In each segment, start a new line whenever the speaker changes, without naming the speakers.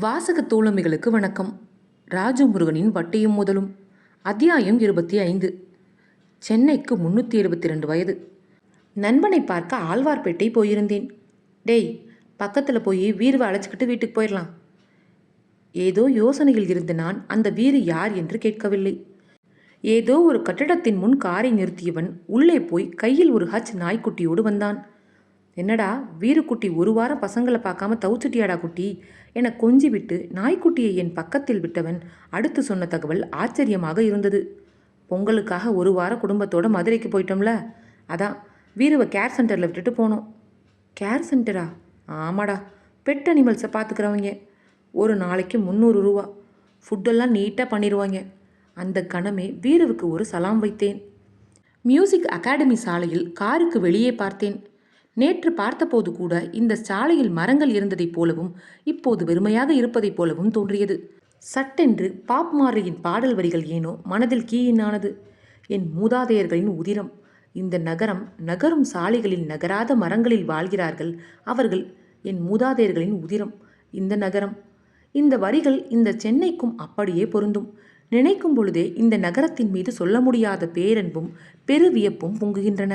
வாசக தோழமைகளுக்கு வணக்கம். ராஜமுருகனின் வட்டியும் முதலும். அத்தியாயம் இருபத்தி ஐந்து. சென்னைக்கு முன்னூற்றி இருபத்தி ரெண்டு வயது. நண்பனை பார்க்க ஆழ்வார்பேட்டை போயிருந்தேன். டேய் பக்கத்தில் போய் வீர்வை அழைச்சிக்கிட்டு வீட்டுக்கு போயிடலாம் ஏதோ யோசனையில் இருந்த நான் அந்த வீரு யார் என்று கேட்கவில்லை. ஏதோ ஒரு கட்டிடத்தின் முன் காரை நிறுத்தியவன் உள்ளே போய் கையில் ஒரு ஹச் நாய்க்குட்டியோடு வந்தான். என்னடா வீருக்குட்டி ஒரு வாரம் பசங்களை பார்க்காம தவுச்சுட்டியாடா குட்டி? என கொஞ்சி விட்டு நாய்க்குட்டியை என் பக்கத்தில் விட்டவன் அடுத்து சொன்ன தகவல் ஆச்சரியமாக இருந்தது. பொங்கலுக்காக ஒரு வார குடும்பத்தோட மதுரைக்கு போயிட்டோம்ல. அதான் வீரவை கேர் சென்டரில் விட்டுட்டு போனோம். கேர் சென்டரா ஆமாடா பெட் அனிமல்ஸை பார்த்துக்கிறவங்க ஒரு நாளைக்கு முந்நூறு ரூபா. ஃபுட்டெல்லாம் நீட்டாக பண்ணிடுவாங்க அந்த கணமே வீரவுக்கு ஒரு சலாம் வைத்தேன். மியூசிக் அகாடமி சாலையில் காருக்கு வெளியே பார்த்தேன். நேற்று பார்த்தபோது கூட இந்த சாலையில் மரங்கள் இருந்ததைப் போலவும் இப்போது வெறுமையாக இருப்பதைப் போலவும் தோன்றியது. சட்டென்று பாப் மாரியின் பாடல் வரிகள் ஏனோ மனதில் கீயினானது. என் மூதாதையர்களின் உதிரம். இந்த நகரம் நகரும் சாலைகளில் நகராத மரங்களில் வாழ்கிறார்கள் அவர்கள். என் மூதாதையர்களின் உதிரம். இந்த நகரம். இந்த வரிகள் இந்த சென்னைக்கும் அப்படியே பொருந்தும். நினைக்கும் பொழுதே இந்த நகரத்தின் மீது சொல்ல முடியாத பேரன்பும் பெருவியப்பும் பொங்குகின்றன.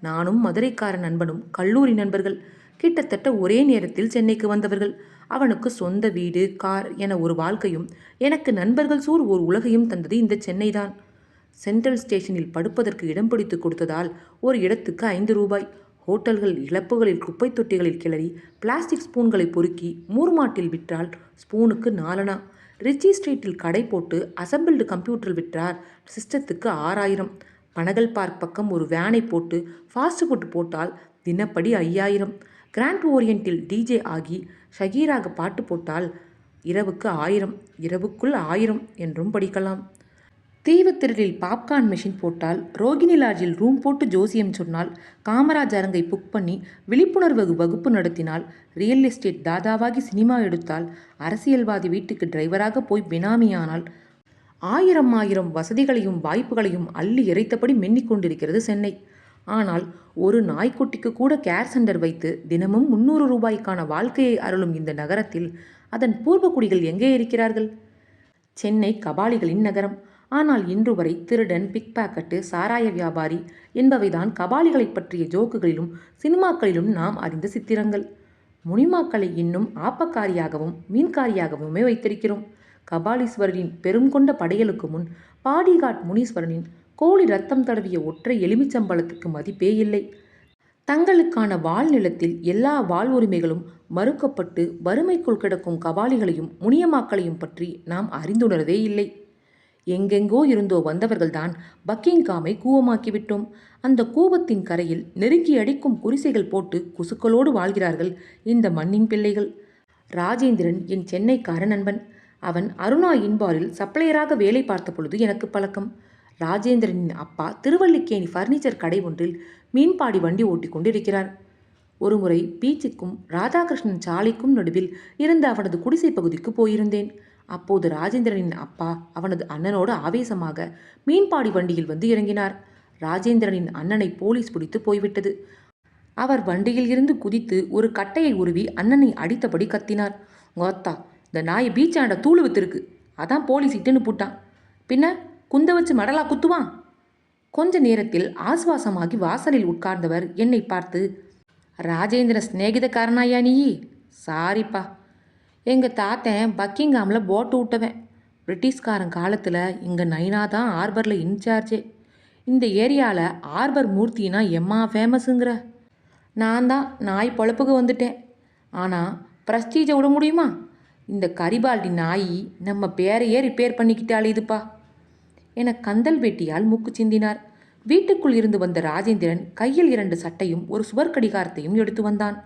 நானும் மதுரைக்கார நண்பனும் கல்லூரி நண்பர்கள் கிட்டத்தட்ட ஒரே நேரத்தில் சென்னைக்கு வந்தவர்கள். அவனுக்கு சொந்த வீடு கார் என ஒரு வாழ்க்கையும் எனக்கு நண்பர்கள் சூர் ஒரு உலகையும் தந்தது இந்த சென்னைதான் சென்ட்ரல் ஸ்டேஷனில் படுப்பதற்கு இடம் பிடித்து கொடுத்ததால் ஒரு இடத்துக்கு ஐந்து ரூபாய். ஹோட்டல்கள் இழப்புகளில் குப்பை தொட்டிகளில் கிளறி பிளாஸ்டிக் ஸ்பூன்களை பொறுக்கி மூர்மாட்டில் விற்றால் ஸ்பூனுக்கு நாலனா. ரிச்சி ஸ்ட்ரீட்டில் கடை போட்டு அசம்பிள்டு கம்ப்யூட்டர் விற்றார் சிஸ்டத்துக்கு ஆறாயிரம். பனகல் பார்க் பக்கம் ஒரு வேனை போட்டு ஃபாஸ்ட் ஃபுட் போட்டால் தினப்படி ஐயாயிரம். கிராண்ட் ஓரியண்டில் டிஜே ஆகி ஷகீராக பாட்டு போட்டால் இரவுக்கு ஆயிரம் இரவுக்குள் ஆயிரம் என்றும் படிக்கலாம். தீவுத்திரலில் பாப்கார்ன் மெஷின் போட்டால் ரோகிணி லாட்ஜில் ரூம் போட்டு ஜோசியம் சொன்னால் காமராஜ் அரங்கை புக் பண்ணி விழிப்புணர்வு வகுப்பு நடத்தினால் ரியல் எஸ்டேட் தாதாவாகி சினிமா எடுத்தால் அரசியல்வாதி வீட்டுக்கு டிரைவராக போய் பினாமியானால் ஆயிரம் ஆயிரம் வசதிகளையும் வாய்ப்புகளையும் அள்ளி இறைத்தபடி மென்னிக் கொண்டிருக்கிறது சென்னை. ஆனால் ஒரு நாய்க்குட்டிக்கு கூட கேர் சென்டர் வைத்து தினமும் முன்னூறு ரூபாய்க்கான வாழ்க்கையை அருளும் இந்த நகரத்தில் அதன் பூர்வக்குடிகள் எங்கே இருக்கிறார்கள்? சென்னை கபாலிகளின் நகரம். ஆனால் இன்று வரை திருடன் பிக் பாக்கெட்டு சாராய வியாபாரி என்பவைதான் கபாலிகளை பற்றிய ஜோக்குகளிலும் சினிமாக்களிலும் நாம் அறிந்த சித்திரங்கள். முனிமாக்களை இன்னும் ஆப்பக்காரியாகவும் மீன்காரியாகவுமே வைத்திருக்கிறோம். கபாலீஸ்வரரின் பெரும் கொண்ட படையலுக்கு முன் பாடிகாட் முனீஸ்வரனின் கோழி ரத்தம் தடவிய ஒற்றை எலுமிச்சம்பளத்துக்கு மதிப்பே இல்லை. தங்களுக்கான வாழ் நிலத்தில் எல்லா வாழ் உரிமைகளும் மறுக்கப்பட்டு வறுமைக்குள் கிடக்கும் கபாலிகளையும் முனியமாக்களையும் பற்றி நாம் அறிந்துணரவே இல்லை. எங்கெங்கோ இருந்தோ வந்தவர்கள்தான் பக்கிங்காமை கூவமாக்கிவிட்டோம். அந்த கூவத்தின் கரையில் நெருங்கி அடிக்கும் குடிசைகள் போட்டு குசுக்களோடு வாழ்கிறார்கள் இந்த மண்ணின் பிள்ளைகள். ராஜேந்திரன் என் சென்னைக்கார நண்பன். அவன் அருணா இன்பாரில் சப்ளையராக வேலை பார்த்த பொழுது எனக்கு பழக்கம். ராஜேந்திரனின் அப்பா திருவல்லிக்கேணி ஃபர்னிச்சர் கடை ஒன்றில் மீன்பாடி வண்டி ஓட்டி கொண்டிருக்கிறார். ஒருமுறை பீச்சுக்கும் ராதாகிருஷ்ணன் சாலைக்கும் நடுவில் இருந்த அவனது குடிசை பகுதிக்கு போயிருந்தேன். அப்போது ராஜேந்திரனின் அப்பா அவனது அண்ணனோடு ஆவேசமாக மீன்பாடி வண்டியில் வந்து இறங்கினார். ராஜேந்திரனின் அண்ணனை போலீஸ் பிடித்து போய்விட்டது. அவர் வண்டியில் இருந்து குதித்து ஒரு கட்டையை உருவி அண்ணனை அடித்தபடி கத்தினார். கோத்தா இந்த நாய் பீச்சாண்ட தூள் வித்துருக்கு. அதான் போலீஸ் இட்டுன்னு போட்டான். பின்ன குந்த வச்சு மடலா குத்துவான். கொஞ்ச நேரத்தில் ஆஸ்வாசமாகி வாசலில் உட்கார்ந்தவர் என்னை பார்த்து ராஜேந்திர சிநேகிதக்காரனாயா நீ? சாரிப்பா. எங்கள் தாத்தன் பக்கிங்காமில் போட்டு விட்டவன். பிரிட்டிஷ்காரன் காலத்தில் இங்கே நைனா தான் ஆர்பரில் இன்சார்ஜே. இந்த ஏரியாவில் ஆர்பர் மூர்த்தினா எம்மா ஃபேமஸுங்கிற. நான் தான் நாய் பொழப்புக்கு வந்துட்டேன். ஆனால் ப்ரஸ்டீஜை விட முடியுமா? இந்த கரிபால்டி நாயி நம்ம பேரையே ரிப்பேர் பண்ணிக்கிட்டாள் இதுப்பா. என கந்தல் வெட்டியால் மூக்கு சிந்தினார். வீட்டுக்குள் இருந்து வந்த ராஜேந்திரன் கையில் இரண்டு சட்டையும் ஒரு சுவர் கடிகாரத்தையும் எடுத்து வந்தான்.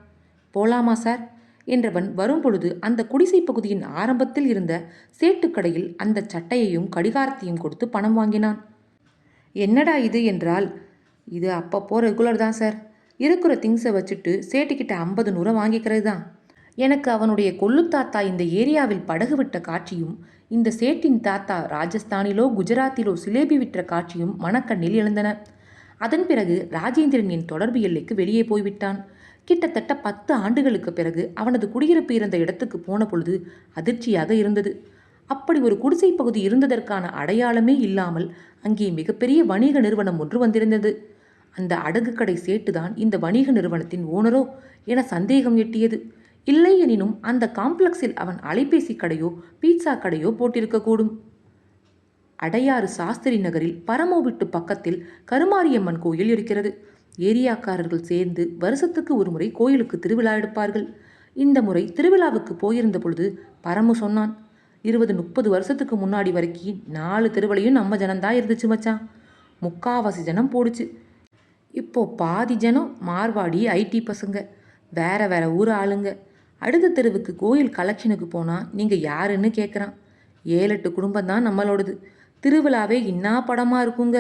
போலாமா சார்? என்றவன் வரும்பொழுது அந்த குடிசை பகுதியின் ஆரம்பத்தில் இருந்த சேட்டுக்கடையில் அந்த சட்டையையும் கடிகாரத்தையும் கொடுத்து பணம் வாங்கினான். என்னடா இது? என்றால் இது அப்பப்போ ரெகுலர் தான் சார். இருக்கிற திங்ஸை வச்சுட்டு சேட்டுக்கிட்ட ஐம்பது நூறை வாங்கிக்கிறது தான் எனக்கு அவனுடைய கொள்ளு தாத்தா இந்த ஏரியாவில் படகு விட்ட காட்சியும் இந்த சேட்டின் தாத்தா ராஜஸ்தானிலோ குஜராத்திலோ சிலேபி விற்ற காட்சியும் மனக்கண்ணில் எழுந்தன. அதன் பிறகு ராஜேந்திரன் என் தொடர்பு எல்லைக்கு வெளியே போய்விட்டான். கிட்டத்தட்ட பத்து ஆண்டுகளுக்கு பிறகு அவனது குடியிருப்பு இருந்த இடத்துக்கு போன பொழுது அதிர்ச்சியாக இருந்தது. அப்படி ஒரு குடிசை பகுதி இருந்ததற்கான அடையாளமே இல்லாமல் அங்கே மிகப்பெரிய வணிக நிறுவனம் ஒன்று வந்திருந்தது. அந்த அடகு கடை சேட்டுதான் இந்த வணிக நிறுவனத்தின் ஓனரோ என சந்தேகம் எட்டியது. இல்லை எனினும் அந்த காம்ப்ளெக்ஸில் அவன் அலைபேசி கடையோ பீட்சா கடையோ போட்டிருக்கக்கூடும் அடையாறு சாஸ்திரி நகரில் பரமோவிட்டு பக்கத்தில் கருமாரியம்மன் கோயில் இருக்கிறது. ஏரியாக்காரர்கள் சேர்ந்து வருஷத்துக்கு ஒரு முறை கோயிலுக்கு திருவிழா எடுப்பார்கள். இந்த முறை திருவிழாவுக்கு போயிருந்த பொழுது பரமு சொன்னான் இருபது முப்பது வருஷத்துக்கு முன்னாடி வரைக்கும் நாலு திருவிழையும் நம்ம ஜனந்தான் இருந்துச்சு மச்சான். முக்காவாசி ஜனம் போடுச்சு. இப்போ பாதி ஜனம் மார்வாடி ஐடி பசங்க. வேற வேற ஊர் ஆளுங்க. அடுத்த தெருவுக்கு கோயில் கலெக்ஷனுக்கு போனால் நீங்கள் யாருன்னு கேட்குறான் ஏழெட்டு குடும்பம் தான் நம்மளோடது. திருவிழாவே இன்னா படமாக இருக்குங்க.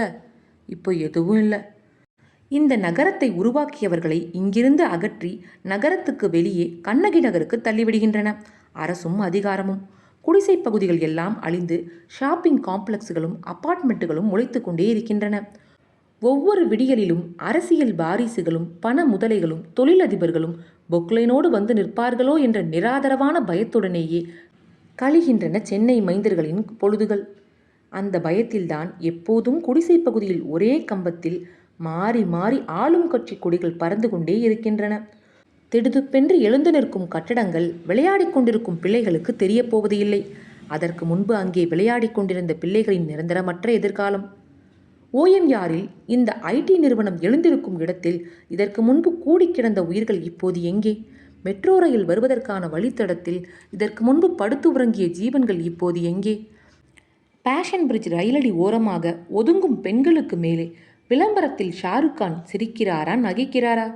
இப்போ எதுவும் இல்லை. இந்த நகரத்தை உருவாக்கியவர்களை இங்கிருந்து அகற்றி நகரத்துக்கு வெளியே கண்ணகி நகருக்கு தள்ளிவிடுகின்றன. அரசும் அதிகாரமும். குடிசை பகுதிகள் எல்லாம் அழிந்து ஷாப்பிங் காம்ப்ளெக்ஸுகளும் அப்பார்ட்மெண்ட்டுகளும் முளைத்து கொண்டே இருக்கின்றன. ஒவ்வொரு விடியலிலும் அரசியல் வாரிசுகளும் பண முதலைகளும் தொழிலதிபர்களும் பொக்லைனோடு வந்து நிற்பார்களோ என்ற நிராதரவான பயத்துடனேயே கழிகின்றன சென்னை மைந்தர்களின் பொழுதுகள். அந்த பயத்தில்தான் எப்போதும் குடிசை பகுதியில் ஒரே கம்பத்தில் மாறி மாறி ஆளும் கட்சி கொடிகள் பறந்து கொண்டே இருக்கின்றன. திடுதுப்பென்று எழுந்து நிற்கும் கட்டடங்கள் விளையாடிக் கொண்டிருக்கும் பிள்ளைகளுக்கு தெரியப் போவதில்லை. அதற்கு முன்பு அங்கே விளையாடிக் கொண்டிருந்த பிள்ளைகளின் நிரந்தரமற்ற எதிர்காலம். ஓஎம்ஆரில் இந்த ஐடி நிறுவனம் எழுந்திருக்கும் இடத்தில் இதற்கு முன்பு கூடி கிடந்த உயிர்கள் இப்போது எங்கே? மெட்ரோ ரயில் வருவதற்கான வழித்தடத்தில் இதற்கு முன்பு படுத்து உறங்கிய ஜீவன்கள் இப்போது எங்கே? பேஷன் பிரிட்ஜ் ரயிலடி ஓரமாக ஒதுங்கும் பெண்களுக்கு மேலே விளம்பரத்தில் ஷாருக் கான் சிரிக்கிறாரா நகைக்கிறாரா?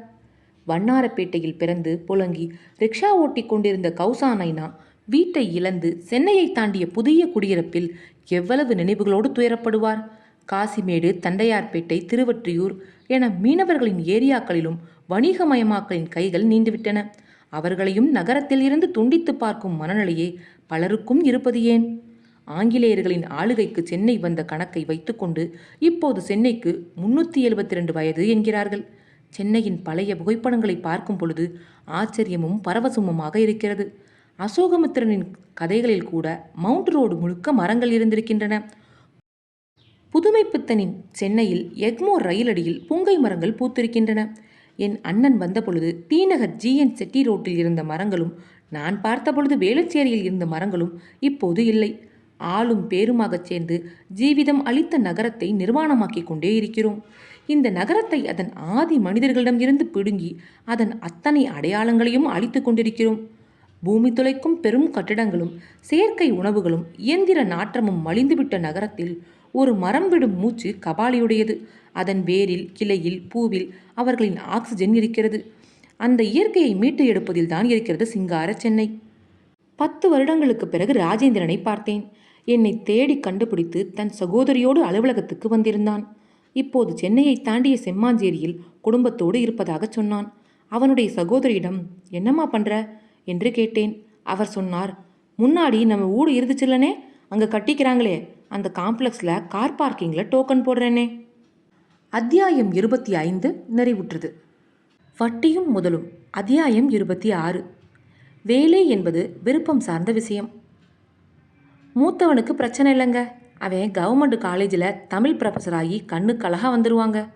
வண்ணாரப்பேட்டையில் பிறந்து புலங்கி ரிக்ஷா ஓட்டி கொண்டிருந்த கௌசா நைனா வீட்டை இழந்து சென்னையை தாண்டிய புதிய குடியிருப்பில் எவ்வளவு நினைவுகளோடு துயரப்படுவார்? காசிமேடு தண்டையார்பேட்டை திருவற்றியூர் என மீனவர்களின் ஏரியாக்களிலும் வணிகமயமாக்கலின் கைகள் நீண்டுவிட்டன. அவர்களையும் நகரத்தில் இருந்து துண்டித்து பார்க்கும் மனநிலையே பலருக்கும் இருப்பது ஏன்? ஆங்கிலேயர்களின் ஆளுகைக்கு சென்னை வந்த கணக்கை வைத்துக்கொண்டு இப்போது சென்னைக்கு முன்னூற்றி எழுபத்தி ரெண்டு வயது என்கிறார்கள். சென்னையின் பழைய புகைப்படங்களை பார்க்கும் பொழுது ஆச்சரியமும் பரவசமுமாக இருக்கிறது. அசோகமித்திரனின் கதைகளில் கூட மவுண்ட் ரோடு முழுக்க மரங்கள் இருந்திருக்கின்றன. புதுமைப்பித்தனின் சென்னையில் எக்மோர் ரயிலடியில் புங்கை மரங்கள் பூத்திருக்கின்றன. என் அண்ணன் வந்தபொழுது தீநகர் ஜிஎன் செட்டி ரோட்டில் இருந்த மரங்களும் நான் பார்த்தபொழுது வேளச்சேரியில் இருந்த மரங்களும் இப்போது இல்லை. ஆளும் பேருமாகச் சேர்ந்து ஜீவிதம் அளித்த நகரத்தை நிர்வாணமாக்கிக் கொண்டே இருக்கிறோம். இந்த நகரத்தை அதன் ஆதி மனிதர்களிடம் இருந்து பிடுங்கி அதன் அத்தனை அடையாளங்களையும் அழித்து கொண்டிருக்கிறோம். பூமி துளைக்கும் பெரும் கட்டிடங்களும் செயற்கை உணவுகளும் இயந்திர நாற்றமும் மலிந்துவிட்ட நகரத்தில் ஒரு மரம் விடும் மூச்சு கபாலியுடையது. அதன் வேரில் கிளையில் பூவில் அவர்களின் ஆக்சிஜன் இருக்கிறது. அந்த இயற்கையை மீட்டு எடுப்பதில் தான் இருக்கிறது சிங்கார சென்னை. பத்து வருடங்களுக்கு பிறகு ராஜேந்திரனை பார்த்தேன். என்னை தேடி கண்டுபிடித்து தன் சகோதரியோடு அலுவலகத்துக்கு வந்திருந்தான். இப்போது சென்னையை தாண்டிய செம்மாஞ்சேரியில் குடும்பத்தோடு இருப்பதாக சொன்னான். அவனுடைய சகோதரியிடம் என்னம்மா பண்ற? என்று கேட்டேன். அவர் சொன்னார் முன்னாடி நம்ம ஊடு இருந்துச்சுல்லனே அங்கே கட்டிக்கிறாங்களே அந்த காம்ப்ளெக்ஸில் கார் பார்க்கிங்கில் டோக்கன் போடுறேனே. அத்தியாயம் இருபத்தி ஐந்து நிறைவுற்றது. வட்டியும் முதலும். அத்தியாயம் இருபத்தி ஆறு. வேலை என்பது விருப்பம் சார்ந்த விஷயம். மூத்தவனுக்கு பிரச்சனை இல்லைங்க. அவன் கவர்மெண்ட் காலேஜில் தமிழ் ப்ரொஃபஸராகி கண்ணு கண்ணுக்கு அழகாக வந்துடுவாங்க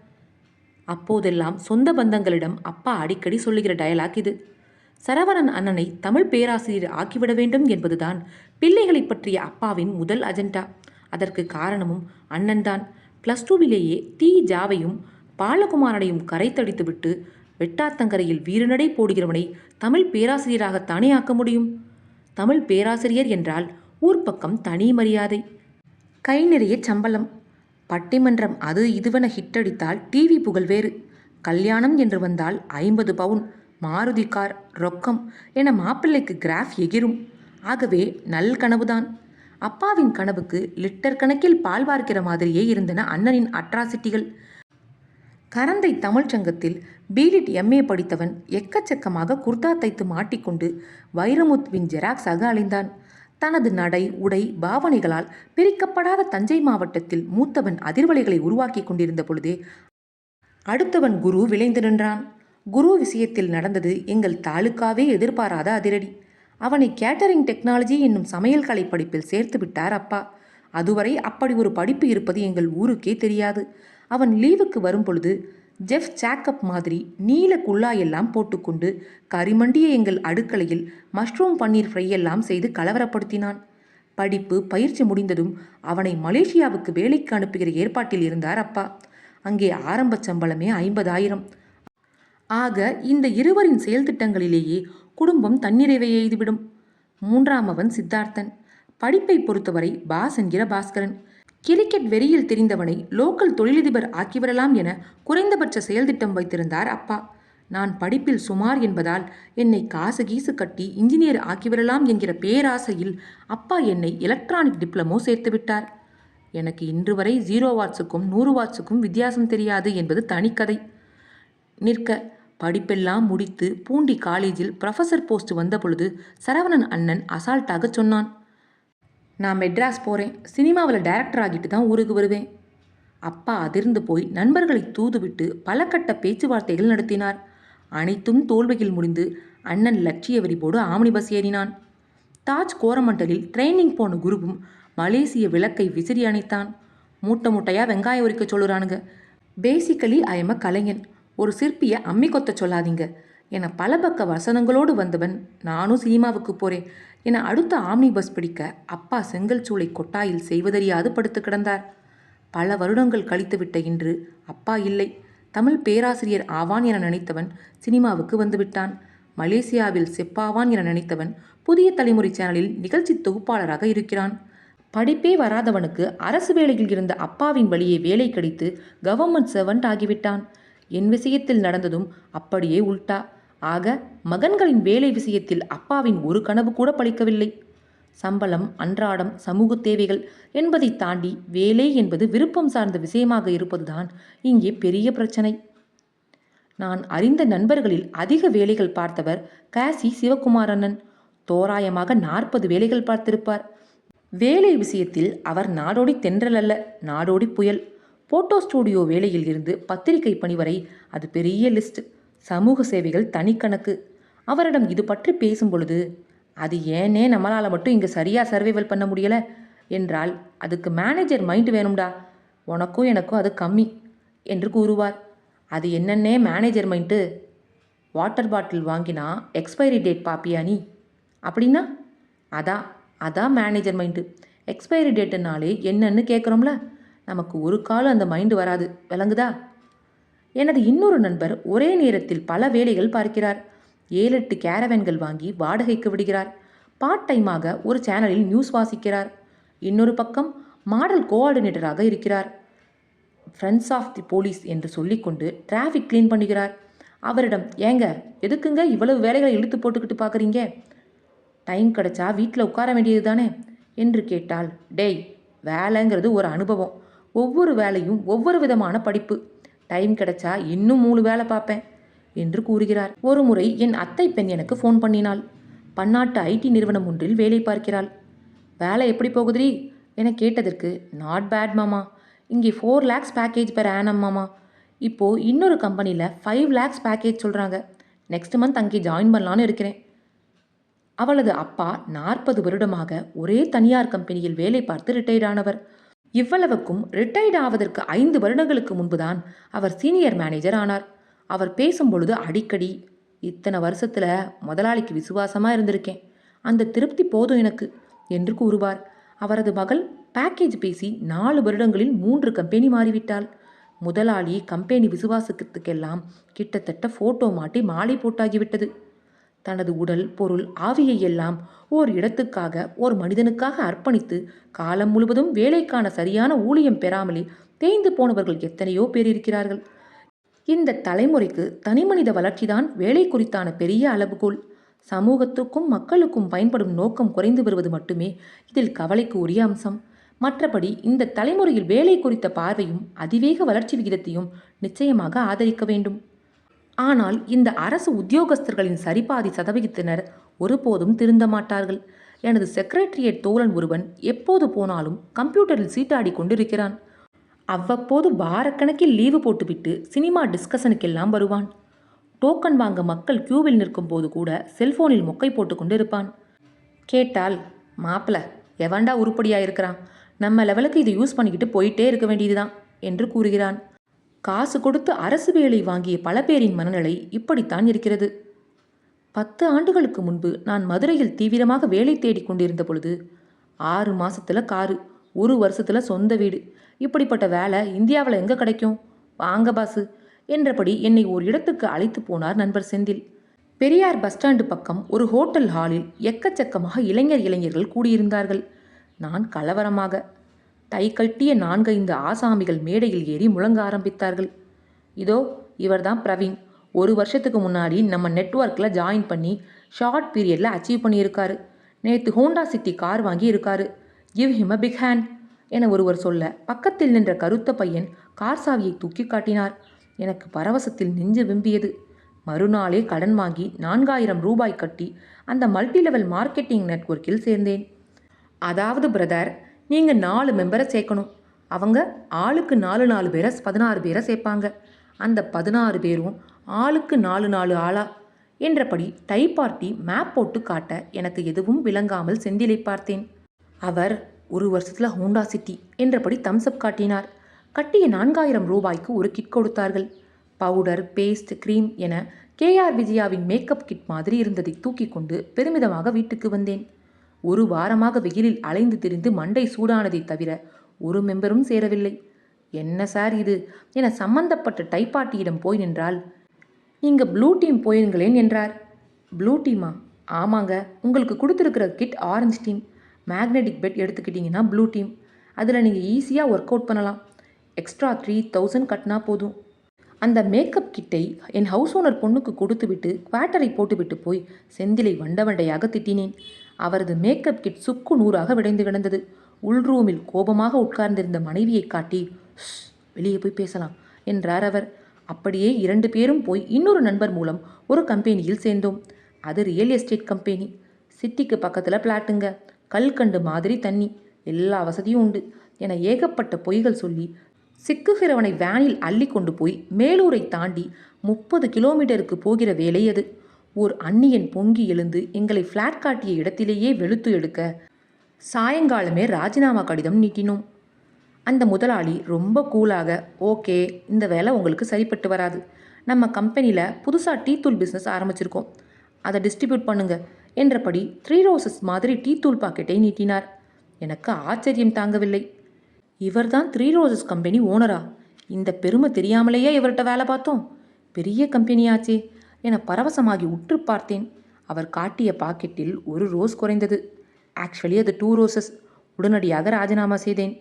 அப்போதெல்லாம் சொந்த பந்தங்களிடம் அப்பா அடிக்கடி சொல்லுகிற டயலாக் இது. சரவணன் அண்ணனை தமிழ் பேராசிரியர் ஆக்கிவிட வேண்டும் என்பதுதான் பிள்ளைகளை பற்றிய அப்பாவின் முதல் அஜெண்டா அதற்கு காரணமும் அண்ணன்தான். ப்ளஸ் டூவிலேயே டி. ஜாவையும் பாலகுமாரனையும் கரைத்தடித்துவிட்டு வெட்டாத்தங்கரையில் வீரநடை போடுகிறவனை தமிழ் பேராசிரியராகத்தானே ஆக்க முடியும்? தமிழ் பேராசிரியர் என்றால் ஊர்ப்பக்கம் தனி மரியாதை. கை நிறைய சம்பளம். பட்டிமன்றம் அது இதுவென ஹிட்டடித்தால் டிவி புகழ் வேறு. கல்யாணம் என்று வந்தால் ஐம்பது பவுன். மாருதி கார் ரொக்கம் என மாப்பிள்ளைக்கு கிராஃப் எகிரும். ஆகவே நல் கனவுதான். அப்பாவின் கனவுக்கு லிட்டர் கணக்கில் பால் வார்க்கிற மாதிரியே இருந்தன அண்ணனின் அட்ராசிட்டிகள். கரந்தை தமிழ்ச்சங்கத்தில் பிலிட் எம்ஏ படித்தவன் எக்கச்சக்கமாக குர்தா தைத்து மாட்டிக்கொண்டு வைரமுத்துவின் ஜெராக்ஸாக அலைந்தான் தனது நடை உடை பாவனைகளால் பிரிக்கப்படாத தஞ்சை மாவட்டத்தில் மூத்தவன் அதிர்வலைகளை உருவாக்கி கொண்டிருந்த பொழுதே அடுத்தவன் குரு விளைந்து நின்றான். குரு விஷயத்தில் நடந்தது எங்கள் தாலுக்காவே எதிர்பாராத அதிரடி. அவனை கேட்டரிங் டெக்னாலஜி என்னும் சமையல் கலை படிப்பில் சேர்த்து விட்டார் அப்பா. அதுவரை அப்படி ஒரு படிப்பு இருப்பது எங்கள் ஊருக்கே தெரியாது. அவன் லீவுக்கு வரும் பொழுது ஜெஃப் ஜாக்கப் மாதிரி நீல குள்ளாயெல்லாம் போட்டுக்கொண்டு கரிமண்டிய எங்கள் அடுக்கலையில் மஷ்ரூம் பன்னீர் ஃப்ரை எல்லாம் செய்து கலவரப்படுத்தினான். படிப்பு பயிற்சி முடிந்ததும் அவனை மலேசியாவுக்கு வேலைக்கு அனுப்புகிற ஏற்பாட்டில் இருந்தார் அப்பா. அங்கே ஆரம்ப சம்பளமே ஐம்பதாயிரம். ஆக இந்த இருவரின் செயல் திட்டங்களிலேயே குடும்பம் தன்னிறைவை எய்துவிடும். மூன்றாமவன் சித்தார்த்தன். படிப்பை பொறுத்தவரை பாஸ் என்கிற பாஸ்கரன். கிரிக்கெட் வெறியில் தெரிந்தவனை லோக்கல் தொழிலதிபர் ஆக்கிவிடலாம் என குறைந்தபட்ச செயல்திட்டம் வைத்திருந்தார் அப்பா. நான் படிப்பில் சுமார் என்பதால் என்னை காசு கீசு கட்டி இன்ஜினியர் ஆக்கிவிடலாம் என்கிற பேராசையில் அப்பா என்னை எலக்ட்ரானிக் டிப்ளமோ சேர்த்துவிட்டார் எனக்கு இன்று வரை ஜீரோ வாட்ஸுக்கும் நூறு வாட்ஸுக்கும் வித்தியாசம் தெரியாது என்பது தனிக்கதை. நிற்க படிப்பெல்லாம் முடித்து பூண்டி காலேஜில் ப்ரொஃபஸர் போஸ்ட் வந்த பொழுது சரவணன் அண்ணன் அசால்ட்டாக சொன்னான். நான் மெட்ராஸ் போகிறேன் சினிமாவில் டைரக்டர் ஆகிட்டு தான் ஊருக்கு வருவேன். அப்பா அதிர்ந்து போய் நண்பர்களை தூதுவிட்டு பல கட்ட பேச்சுவார்த்தைகள் நடத்தினார். அனைத்தும் தோல்வியில் முடிந்து அண்ணன் லட்சிய வெறிபோடு ஆம்னி பஸ் ஏறினான். தாஜ் கோரமண்டலில் ட்ரைனிங் போன குருவும் மலேசிய விளக்கை விசிறி அணைத்தான். மூட்டை மூட்டையாக வெங்காயம் உரிக்க சொல்லுறானுங்க. பேசிக்கலி ஐ எம் அ கலைஞன். ஒரு சிற்பியை அம்மி கொத்த சொல்லாதீங்க. என பல பக்க வசனங்களோடு வந்தவன் நானும் சினிமாவுக்கு போகிறேன் என அடுத்த ஆம்னி பஸ் பிடிக்க அப்பா செங்கல் சூளை கொட்டாயில் செய்வதறியாது படுத்து கிடந்தார். பல வருடங்கள் கழித்துவிட்ட இன்று அப்பா இல்லை. தமிழ் பேராசிரியர் ஆவான் என நினைத்தவன் சினிமாவுக்கு வந்துவிட்டான் மலேசியாவில் செப்பாவான் என நினைத்தவன் புதிய தலைமுறை சேனலில் நிகழ்ச்சி தொகுப்பாளராக இருக்கிறான். படிப்பே வராதவனுக்கு அரசு வேலையில் இருந்த அப்பாவின் வழியே வேலை கிடைத்து கவர்மெண்ட் சர்வன்ட் ஆகிவிட்டான். என் விஷயத்தில் நடந்ததும் அப்படியே உல்டா ஆக மகன்களின் வேலை விஷயத்தில் அப்பாவின் ஒரு கனவு கூட பழிக்கவில்லை. சம்பளம் அன்றாடம் சமூக தேவைகள் என்பதை தாண்டி வேலை என்பது விருப்பம் சார்ந்த விஷயமாக இருப்பதுதான் இங்கே பெரிய பிரச்சனை. நான் அறிந்த நண்பர்களில் அதிக வேலைகள் பார்த்தவர் காசி சிவகுமாரண்ணன். தோராயமாக நாற்பது வேலைகள் பார்த்திருப்பார். வேலை விஷயத்தில் அவர் நாடோடி தென்றல் அல்ல நாடோடி புயல். போட்டோ ஸ்டூடியோ வேலையில் இருந்து பத்திரிகை பணி வரை அது பெரிய லிஸ்ட். சமூக சேவைகள் தனிக்கணக்கு அவரிடம் இது பற்றி பேசும் பொழுது அது ஏனே நம்மளால் மட்டும் இங்கே சரியாக சர்வைவல் பண்ண முடியலை என்றால் அதுக்கு மேனேஜர் மைண்ட் வேணும்டா. உனக்கும் எனக்கும் அது கம்மி என்று கூறுவார். அது என்னென்னே மேனேஜர் மைண்ட்டு வாட்டர் பாட்டில் வாங்கினா எக்ஸ்பைரி டேட் பாப்பியா நீ? அப்படின்னா? அதான் அதான் மேனேஜர் மைண்டு எக்ஸ்பைரி டேட்டுனாலே என்னன்னு கேட்குறோம்ல நமக்கு ஒரு காலம் அந்த மைண்டு வராது. விளங்குதா? எனது இன்னொரு நண்பர் ஒரே நேரத்தில் பல வேலைகள் பார்க்கிறார். ஏழு எட்டு கேரவேன்கள் வாங்கி வாடகைக்கு விடுகிறார். பார்ட் டைமாக ஒரு சேனலில் நியூஸ் வாசிக்கிறார். இன்னொரு பக்கம் மாடல் கோஆர்டினேட்டராக இருக்கிறார். ஃப்ரெண்ட்ஸ் ஆஃப் தி போலீஸ் என்று சொல்லிக்கொண்டு டிராஃபிக் க்ளீன் பண்ணுகிறார். அவரிடம் ஏங்க எதுக்குங்க இவ்வளவு வேலைகளை இழுத்து போட்டுக்கிட்டு பார்க்குறீங்க? டைம் கிடைச்சா வீட்டில் உட்கார வேண்டியது தானே என்று கேட்டால் டேய் வேலைங்கிறது ஒரு அனுபவம். ஒவ்வொரு வேலையும் ஒவ்வொரு விதமான படிப்பு. டைம் கிடைச்சா இன்னும் மூணு வேலை பார்ப்பேன் என்று கூறுகிறார். ஒரு முறை என் அத்தை பெண் எனக்கு ஃபோன் பண்ணினாள். பன்னாட்டு ஐடி நிறுவனம் ஒன்றில் வேலை பார்க்கிறாள். வேலை எப்படி போகுதுரி என கேட்டதற்கு நாட் பேட் மாமா. இங்கே ஃபோர் லேக்ஸ் பேக்கேஜ் பெற ஆனம் மாமா. இப்போது இன்னொரு கம்பெனியில் ஃபைவ் லேக்ஸ் பேக்கேஜ் சொல்கிறாங்க நெக்ஸ்ட் மந்த் அங்கே ஜாயின் பண்ணலான்னு இருக்கிறேன். அவளது அப்பா நாற்பது வருடமாக ஒரே தனியார் கம்பெனியில் வேலை பார்த்து ரிட்டையர்ட் ஆனவர். இவ்வளவுக்கும் ரிட்டையர்ட் ஆவதற்கு ஐந்து வருடங்களுக்கு முன்புதான் அவர் சீனியர் மேனேஜர் ஆனார். அவர் பேசும் பொழுது அடிக்கடி இத்தனை வருஷத்தில் முதலாளிக்கு விசுவாசமாக இருந்திருக்கேன். அந்த திருப்தி போதும் எனக்கு என்று கூறுவார். அவரது மகள் பேக்கேஜ் பேசி நாலு வருடங்களில் மூன்று கம்பெனி மாறிவிட்டாள். முதலாளி கம்பெனி விசுவாசத்துக்கெல்லாம் கிட்டத்தட்ட ஃபோட்டோ மாட்டி மாலை போட்டாகிவிட்டது. தனது உடல் பொருள் ஆவியை எல்லாம் ஓர் இடத்துக்காக ஓர் மனிதனுக்காக அர்ப்பணித்து காலம் முழுவதும் வேலைக்கான சரியான ஊழியம் பெறாமலே தேய்ந்து போனவர்கள் எத்தனையோ பேர் இருக்கிறார்கள். இந்த தலைமுறைக்கு தனிமனித வளர்ச்சிதான் வேலை குறித்தான பெரிய அளவுகோல். சமூகத்துக்கும் மக்களுக்கும் பயன்படும் நோக்கம் குறைந்து வருவது மட்டுமே இதில் கவலைக்கு உரிய அம்சம். மற்றபடி இந்த தலைமுறையில் வேலை குறித்த பார்வையும் அதிவேக வளர்ச்சி விகிதத்தையும் நிச்சயமாக ஆதரிக்க வேண்டும். ஆனால் இந்த அரசு உத்தியோகஸ்தர்களின் சரிபாதி சதவிகிதத்தினர் ஒருபோதும் திருந்த மாட்டார்கள். எனது செக்ரட்டரியேட் தோழன் ஒருவன் எப்போது போனாலும் கம்ப்யூட்டரில் சீட்டாடி கொண்டிருக்கிறான். அவ்வப்போது வாரக்கணக்கில் லீவு போட்டுவிட்டு சினிமா டிஸ்கஷனுக்கெல்லாம் வருவான். டோக்கன் வாங்க மக்கள் கியூவில் நிற்கும் போது கூட செல்போனில் மொக்கை போட்டு கொண்டு இருப்பான் கேட்டால் மாப்பிள எவன்டா உருப்படியாக இருக்கிறான் நம்ம லெவலுக்கு இதை யூஸ் பண்ணிக்கிட்டு போயிட்டே இருக்க வேண்டியதுதான் என்று கூறுகிறான். காசு கொடுத்து அரசு வேலை வாங்கிய பல பேரின் மனநிலை இப்படித்தான் இருக்கிறது. பத்து ஆண்டுகளுக்கு முன்பு நான் மதுரையில் தீவிரமாக வேலை தேடிக் கொண்டிருந்த பொழுது ஆறு மாசத்துல காரு ஒரு வருஷத்துல சொந்த வீடு இப்படிப்பட்ட வேலை இந்தியாவில் எங்கே கிடைக்கும்? வாங்க பாசு என்றபடி என்னை ஒரு இடத்துக்கு அழைத்து போனார் நண்பர் செந்தில். பெரியார் பஸ் ஸ்டாண்டு பக்கம் ஒரு ஹோட்டல் ஹாலில் எக்கச்சக்கமாக இளைஞர் இளைஞர்கள் கூடியிருந்தார்கள். நான் கலவரமாக டை கட்டிய நான்கைந்து ஆசாமிகள் மேடையில் ஏறி முழங்க ஆரம்பித்தார்கள். இதோ இவர்தான் பிரவீன். ஒரு வருஷத்துக்கு முன்னாடி நம்ம நெட்வொர்க்கில் ஜாயின் பண்ணி ஷார்ட் பீரியடில் அச்சீவ் பண்ணியிருக்காரு. நேற்று ஹோண்டா சிட்டி கார் வாங்கி இருக்காரு. Give him a big hand என ஒருவர் சொல்ல பக்கத்தில் நின்ற கருத்த பையன் கார் சாவியை தூக்கி காட்டினார். எனக்கு பரவசத்தில் நெஞ்சு விம்பியது. மறுநாளே கடன் வாங்கி நான்காயிரம் ரூபாய் கட்டி அந்த மல்டி லெவல் மார்க்கெட்டிங் நெட்வொர்க்கில் சேர்ந்தேன். அதாவது பிரதர் நீங்கள் நாலு மெம்பரை சேர்க்கணும். அவங்க ஆளுக்கு நாலு நாலு பேரை பதினாறு பேரை சேர்ப்பாங்க. அந்த பதினாறு பேரும் ஆளுக்கு நாலு நாலு ஆளா என்றபடி டை பார்ட்டி மேப் போட்டு காட்ட எனக்கு எதுவும் விளங்காமல் செந்திலை பார்த்தேன். அவர் ஒரு வருஷத்தில் ஹோண்டா சிட்டி என்றபடி தம்ஸ்அப் காட்டினார். கட்டிய நான்காயிரம் ரூபாய்க்கு ஒரு கிட் கொடுத்தார்கள். பவுடர் பேஸ்ட் க்ரீம் என கேஆர் விஜயாவின் மேக்கப் கிட் மாதிரி இருந்ததை தூக்கி கொண்டு பெருமிதமாக வீட்டுக்கு வந்தேன். ஒரு வாரமாக வெயிலில் அலைந்து திரிந்து மண்டை சூடானதை தவிர ஒரு மெம்பரும் சேரவில்லை. என்ன சார் இது? என சம்பந்தப்பட்ட டைப்பாட்டியிடம் போய் நின்றால் நீங்கள் ப்ளூ டீம் போயிருங்களேன் என்றார். ப்ளூ டீமா? ஆமாங்க. உங்களுக்கு கொடுத்துருக்கிற kit orange team. Magnetic bed எடுத்துக்கிட்டிங்கன்னா ப்ளூ டீம். அதில் நீங்கள் ஈஸியாக ஒர்க் அவுட் பண்ணலாம். எக்ஸ்ட்ரா த்ரீ தௌசண்ட் கட்டினா போதும். அந்த மேக்கப் கிட்டை என் ஹவுஸ் ஓனர் பொண்ணுக்கு கொடுத்துவிட்டு குவாட்டரை போட்டுவிட்டு போய் செந்திலை வண்ட வண்டையாக திட்டினேன். அவரது மேக்கப் கிட் சுக்கு நூறாக விடைந்து கிடந்தது. உள்ரூமில் கோபமாக உட்கார்ந்திருந்த மனைவியை காட்டி வெளியே போய் பேசலாம் என்றார் அவர். அப்படியே இரண்டு பேரும் போய் இன்னொரு நண்பர் மூலம் ஒரு கம்பெனியில் சேர்ந்தோம். அது ரியல் எஸ்டேட் கம்பெனி சிட்டிக்கு பக்கத்தில் பிளாட்டுங்க கல்கண்டு மாதிரி தண்ணி. எல்லா வசதியும் உண்டு. என ஏகப்பட்ட பொய்கள் சொல்லி சிக்குகிறவனை வேனில் அள்ளி கொண்டு போய் மேலூரை தாண்டி முப்பது கிலோமீட்டருக்கு போகிற வேலை அது. ஓர் அந்நியன் பொங்கி எழுந்து எங்களை ஃப்ளாட் காட்டிய இடத்திலேயே வெளுத்து எடுக்க சாயங்காலமே ராஜினாமா கடிதம் நீட்டினோம். அந்த முதலாளி ரொம்ப கூலாக ஓகே இந்த வேலை உங்களுக்கு சரிப்பட்டு வராது. நம்ம கம்பெனியில் புதுசாக டீ தூள் பிஸ்னஸ் ஆரம்பிச்சிருக்கோம். அதை டிஸ்ட்ரிபியூட் பண்ணுங்க என்றபடி த்ரீ ரோசஸ் மாதிரி டீ தூள் பாக்கெட்டை நீட்டினார். எனக்கு ஆச்சரியம் தாங்கவில்லை. இவர் தான் த்ரீ ரோசஸ் கம்பெனி ஓனரா. இந்த பெருமை தெரியாமலேயே இவர்கிட்ட வேலை பார்த்தோம். பெரிய கம்பெனியாச்சே என பரவசமாகி உற்று பார்த்தேன். அவர் காட்டிய பாக்கெட்டில் ஒரு ரோஸ் குறைந்தது. ஆக்சுவலி அது டூ ரோசஸ். உடனடியாக ராஜினாமா செய்தேன்.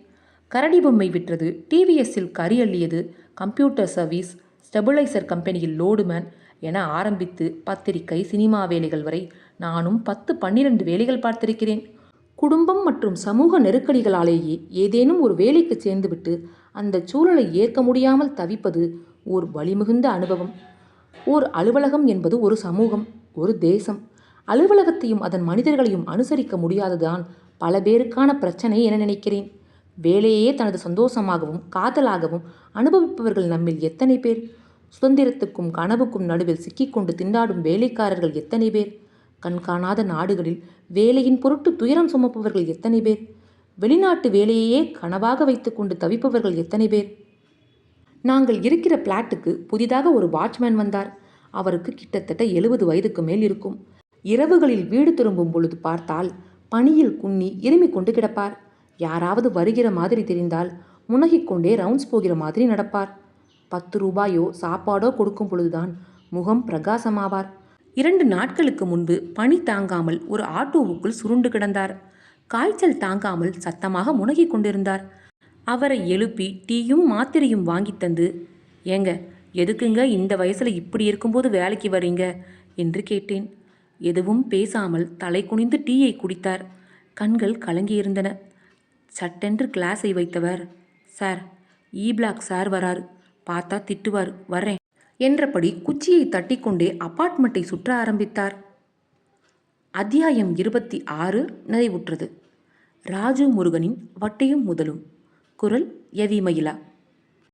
கரடி பொம்மை விற்றது டிவிஎஸ்ஸில் கறி அள்ளியது கம்ப்யூட்டர் சர்வீஸ் ஸ்டெபிளைசர் கம்பெனியில் லோடுமேன் என ஆரம்பித்து பத்திரிகை சினிமா வேலைகள் வரை நானும் பத்து பன்னிரண்டு வேலைகள் பார்த்திருக்கிறேன். குடும்பம் மற்றும் சமூக நெருக்கடிகளாலேயே ஏதேனும் ஒரு வேலைக்கு சேர்ந்துவிட்டு அந்த சூழலை ஏற்க முடியாமல் தவிப்பது ஓர் வழிமிகுந்த அனுபவம். ஓர் அலுவலகம் என்பது ஒரு சமூகம் ஒரு தேசம். அலுவலகத்தையும் அதன் மனிதர்களையும் அனுசரிக்க முடியாததுதான் பல பேருக்கான பிரச்சனை என நினைக்கிறேன். வேலையே தனது சந்தோஷமாகவும் காதலாகவும் அனுபவிப்பவர்கள் நம்மில் எத்தனை பேர்? சுதந்திரத்துக்கும் கனவுக்கும் நடுவில் சிக்கிக்கொண்டு திண்டாடும் வேலைக்காரர்கள் எத்தனை பேர்? கண்காணாத நாடுகளில் வேலையின் பொருட்டு துயரம் சுமப்பவர்கள் எத்தனை பேர்? வெளிநாட்டு வேலையையே கனவாக வைத்துக்கொண்டு தவிப்பவர்கள் எத்தனை பேர்? நாங்கள் இருக்கிற பிளாட்டுக்கு புதிதாக ஒரு வாட்ச்மேன் வந்தார். அவருக்கு கிட்டத்தட்ட எழுபது வயதுக்கு மேல் இருக்கும். இரவுகளில் வீடு திரும்பும் பொழுது பார்த்தால் பனியில் குன்னி இருமி கொண்டு கிடப்பார். யாராவது வருகிற மாதிரி தெரிந்தால் முனகிக்கொண்டே ரவுண்ட்ஸ் போகிற மாதிரி நடப்பார். பத்து ரூபாயோ சாப்பாடோ கொடுக்கும் பொழுதுதான் முகம் பிரகாசமாவார். இரண்டு நாட்களுக்கு முன்பு பனி தாங்காமல் ஒரு ஆட்டோவுக்குள் சுருண்டு கிடந்தார். காய்ச்சல் தாங்காமல் சத்தமாக முனகிக் கொண்டிருந்தார். அவரை எழுப்பி டீயும் மாத்திரையும் வாங்கித் தந்து ஏங்க எதுக்குங்க இந்த வயசுல இப்படி இருக்கும்போது வேலைக்கு வரீங்க? என்று கேட்டேன். எதுவும் பேசாமல் தலை குனிந்து டீயை குடித்தார். கண்கள் கலங்கியிருந்தன. சட்டென்று கிளாஸை வைத்தவர் சார் இ பிளாக் சார் வரார். பார்த்தா திட்டுவார். வரேன் என்றபடி குச்சியை தட்டிக்கொண்டே அப்பார்ட்மெண்ட்டை சுற்ற ஆரம்பித்தார். அத்தியாயம் இருபத்தி ஆறு நிறைவுற்றது. ராஜு முருகனின் வட்டையும் முதலும். குரல் எவி மயிலா